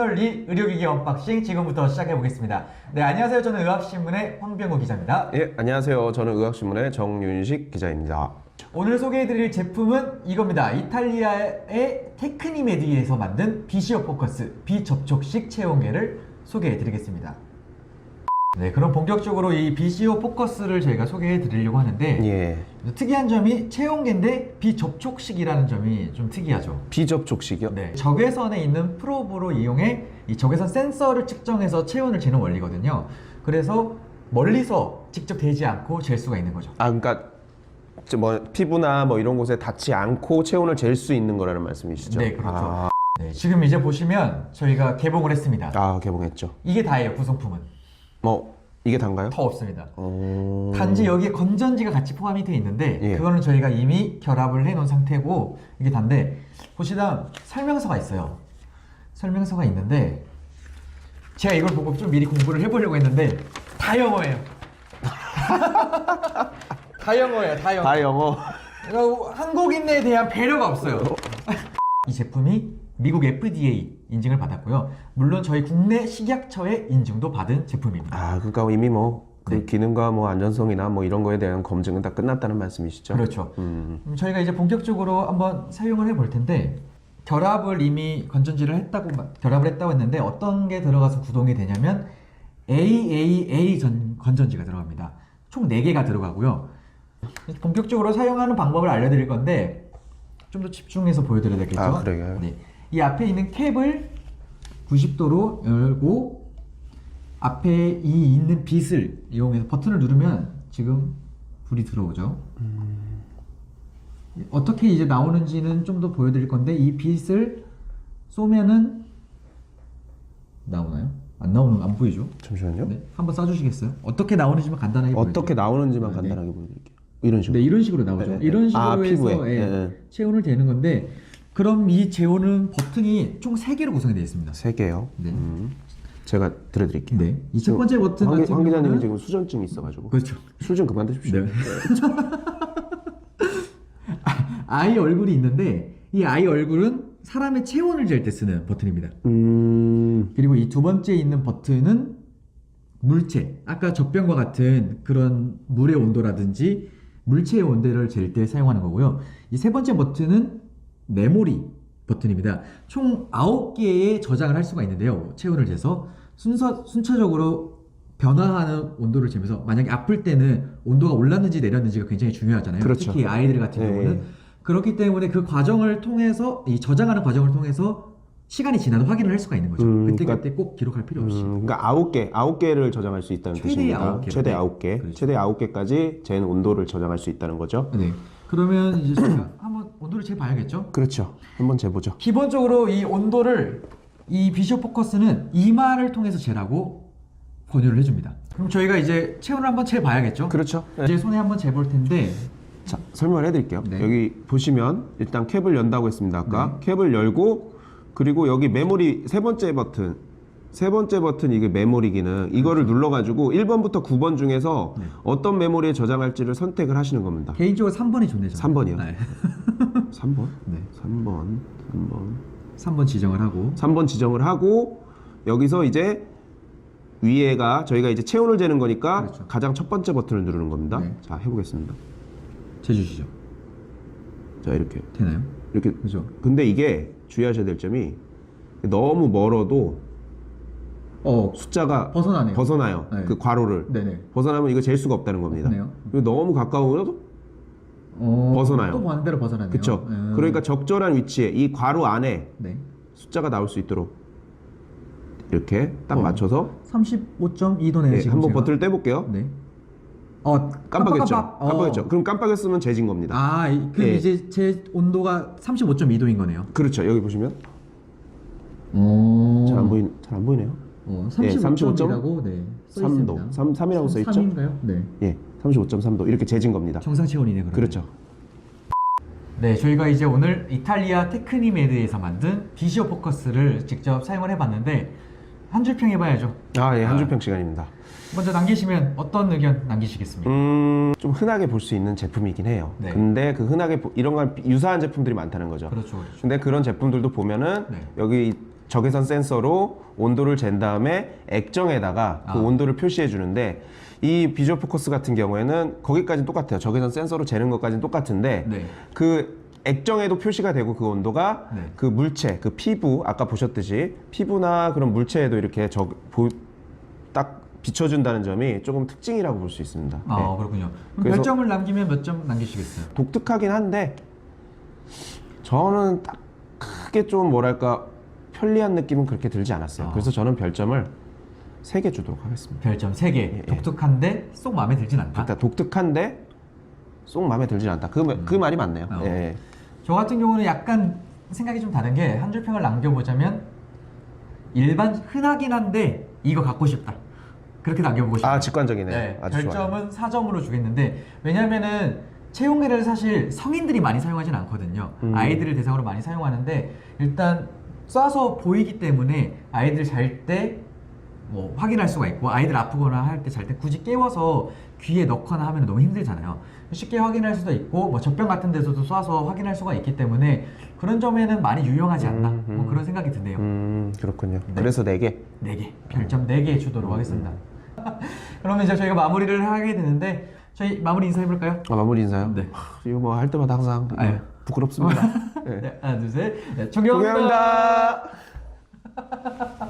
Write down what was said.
채널 리 의료기기 언박싱 지금부터 시작해 보겠습니다. 네, 안녕하세요. 저는 의학신문의 황병호 기자입니다. 예, 안녕하세요. 저는 의학신문의 정윤식 기자입니다. 오늘 소개해드릴 제품은 이겁니다. 이탈리아의 테크니메디에서 만든 비시오 포커스 비접촉식 체온계를 소개해드리겠습니다. 네, 그럼 본격적으로 이 비시오 포커스를 저희가 소개해 드리려고 하는데 예, 특이한 점이 체온계인데 비접촉식이라는 점이 좀 특이하죠. 비접촉식이요? 네, 적외선에 있는 프로브로 이용해 이 적외선 센서를 측정해서 체온을 재는 원리거든요. 그래서 멀리서 직접 대지 않고 잴 수가 있는 거죠. 아, 그러니까 뭐 피부나 뭐 이런 곳에 닿지 않고 체온을 잴 수 있는 거라는 말씀이시죠? 네, 그렇죠. 아, 네, 지금 이제 보시면 저희가 개봉을 했습니다. 아, 개봉했죠. 이게 다예요, 구성품은. 뭐 이게 단가요? 더 없습니다. 어... 단지 여기에 건전지가 같이 포함이 되어 있는데 예. 그거는 저희가 이미 결합을 해 놓은 상태고 이게 단데 보시다 설명서가 있어요. 설명서가 있는데 제가 이걸 보고 좀 미리 공부를 해보려고 했는데 다 영어예요. 다 영어예요, 다 영어. 다 영어. 그러니까 한국인에 대한 배려가 없어요. 이 제품이 미국 FDA 인증을 받았고요. 물론 저희 국내 식약처의 인증도 받은 제품입니다. 아, 그러니까 이미 뭐 그 네. 기능과 뭐 안전성이나 뭐 이런 거에 대한 검증은 다 끝났다는 말씀이시죠? 그렇죠. 음. 그럼 저희가 이제 본격적으로 한번 사용을 해볼 텐데 결합을 이미 건전지를 했다고 마- 결합을 했다고 했는데 어떤 게 들어가서 구동이 되냐면 AAA 전, 건전지가 들어갑니다. 총 4개가 들어가고요. 본격적으로 사용하는 방법을 알려드릴 건데 좀 더 집중해서 보여드려야 되겠죠? 아, 그래요? 네. 이 앞에 있는 캡을 90도로 열고 앞에 이 있는 빛을 이용해서 버튼을 누르면 지금 불이 들어오죠. 어떻게 이제 나오는지는 좀 더 보여드릴 건데 이 빛을 쏘면은 나오나요? 안 나오는 안 보이죠? 잠시만요. 네, 한번 쏴주시겠어요? 어떻게 나오는지만 간단하게 어떻게 보여드릴게요. 나오는지만 네. 간단하게 보여드릴게요. 이런 식으로. 네, 이런 식으로 나오죠. 네, 네. 이런 식으로 아, 해서 피부에. 예, 네, 네. 체온을 재는 건데 그럼 이 재온은 버튼이 총 3개로 구성이 되어 있습니다. 세 개요. 네. 음. 제가 들려드릴게요. 네. 이 첫 번째 버튼 황, 같은 황 기자님이 경우는 지금 수전증이 있어가지고 그렇죠. 술 좀 그만 드십시오. 네. 아이 얼굴이 있는데 이 아이 얼굴은 사람의 체온을 잴 때 쓰는 버튼입니다. 음, 그리고 이 두 번째 있는 버튼은 물체. 아까 젖병과 같은 그런 물의 온도라든지 물체의 온도를 잴 때 사용하는 거고요. 이 세 번째 버튼은 메모리 버튼입니다. 총 9개의 저장을 할 수가 있는데요. 체온을 재서 순서, 순차적으로 변화하는 온도를 재면서 만약에 아플 때는 온도가 올랐는지 내렸는지가 굉장히 중요하잖아요. 그렇죠. 특히 아이들 같은 네. 경우는 그렇기 때문에 그 과정을 통해서 이 저장하는 과정을 통해서 시간이 지나도 확인을 할 수가 있는 거죠. 음, 그때 그러니까- 그때 꼭 기록할 필요 없이. 음, 그러니까 아홉 개, 아홉 개를 저장할 수 있다는 최대 뜻입니다. 아홉 개. 최대 네. 아홉 개, 그렇죠. 최대 아홉 개까지 재는 온도를 저장할 수 있다는 거죠. 네. 그러면 이제 저희가 한번 온도를 재봐야겠죠. 그렇죠. 한번 재보죠. 기본적으로 이 온도를 이 비쇼 포커스는 이마를 통해서 재라고 권유를 해줍니다. 그럼 저희가 이제 체온을 한번 재봐야겠죠. 그렇죠. 네. 이제 손에 한번 재볼 텐데 자, 설명을 해드릴게요. 네. 여기 보시면 일단 캡을 연다고 했습니다. 아까 캡을 열고 그리고 여기 메모리 세 번째 버튼, 세 번째 버튼 이게 메모리 기능 이거를 눌러가지고 1번부터 9번 중에서 네. 어떤 메모리에 저장할지를 선택을 하시는 겁니다. 개인적으로 3번이 좋네요. 저는. 3번이요? 네. 3번, 네. 3번, 3번. 3번 지정을 하고 3번 지정을 하고 여기서 이제 위에가 저희가 이제 체온을 재는 거니까 그렇죠. 가장 첫 번째 버튼을 누르는 겁니다. 네. 자 해보겠습니다. 재주시죠. 자 이렇게 되나요? 이렇게. 그죠? 근데 이게 주의하셔야 될 점이 너무 멀어도 어 숫자가 벗어나네요. 벗어나요. 네. 그 괄호를 네네. 벗어나면 이거 잴 수가 없다는 겁니다. 그리고 너무 가까우면 어, 벗어나요. 또 반대로 벗어나네요. 그렇죠. 음. 그러니까 적절한 위치에 이 괄호 안에 네. 숫자가 나올 수 있도록 이렇게 딱 어. 맞춰서 35.2도네요. 네, 지금 한번 제가. 버튼을 떼볼게요. 네. 어 깜빡했죠. 깜빡- 어. 깜빡 했죠. 그럼 깜빡했으면 재진 겁니다. 아, 이- 그 예. 이제 제 온도가 35.2도인 거네요. 그렇죠. 여기 보시면 오. 잘안 보이 잘안 보이네요. 어, 예, 35.2라고 네. 써 3도. 있습니다. 3 3이라고 써 있죠? 3인가요? 네. 예. 35.3도 이렇게 재진 겁니다. 정상 체온이네 그러면. 그렇죠. 네, 저희가 이제 오늘 이탈리아 테크니메드에서 만든 비시오 포커스를 직접 사용을 해봤는데 한 줄평 해봐야죠. 아, 예. 아. 한줄평 시간입니다. 먼저 남기시면 어떤 의견 남기시겠습니까? 음, 좀 흔하게 볼 수 있는 제품이긴 해요. 네. 근데 그 흔하게 보- 이런 건 유사한 제품들이 많다는 거죠. 그렇죠, 그렇죠. 근데 그런 제품들도 보면은 네. 여기 적외선 센서로 온도를 잰 다음에 액정에다가 그 아. 온도를 표시해 주는데 이 비주얼 포커스 같은 경우에는 거기까지는 똑같아요. 적외선 센서로 재는 것까지는 똑같은데 네. 그 액정에도 표시가 되고 그 온도가 네. 그 물체, 그 피부 아까 보셨듯이 피부나 그런 물체에도 이렇게 적, 보, 딱 비춰준다는 점이 조금 특징이라고 볼 수 있습니다. 아 네. 그렇군요. 그럼 별점을 남기면 몇 점 남기시겠어요? 독특하긴 한데 저는 딱 크게 좀 뭐랄까 편리한 느낌은 그렇게 들지 않았어요. 아. 그래서 저는 별점을 3개 주도록 하겠습니다. 별점 3개. 예. 독특한데 쏙 마음에 들진 않다. 일단 독특한데 쏙 마음에 들지 않다. 그, 그 말이 맞네요. 어. 예. 저 같은 경우는 약간 생각이 좀 다른 게 한 줄 평을 남겨보자면 일반 흔하긴 한데 이거 갖고 싶다. 그렇게 남겨보고 싶어요. 아 직관적이네요. 네, 아주. 별점은 4점으로 주겠는데 왜냐면은 채용미를 사실 성인들이 많이 사용하진 않거든요. 음. 아이들을 대상으로 많이 사용하는데 일단 쏴서 보이기 때문에 아이들 잘 때 뭐 확인할 수가 있고 아이들 아프거나 할 때 잘 때 굳이 깨워서 귀에 넣거나 하면 너무 힘들잖아요. 쉽게 확인할 수도 있고 뭐 젖병 같은 데서도 쏴서 확인할 수가 있기 때문에 그런 점에는 많이 유용하지 않나 음, 음. 뭐 그런 생각이 드네요. 음 그렇군요. 네. 그래서 4개. 4개 별점 4개 주도록 하겠습니다. 음. 그러면 이제 저희가 마무리를 하게 되는데 저희 마무리 인사해볼까요? 아, 마무리 인사요? 네. 하, 이거 뭐 할 때마다 항상 아유. 부끄럽습니다. 네. 네, 하나 둘 셋 네, 존경합니다. 존경합니다.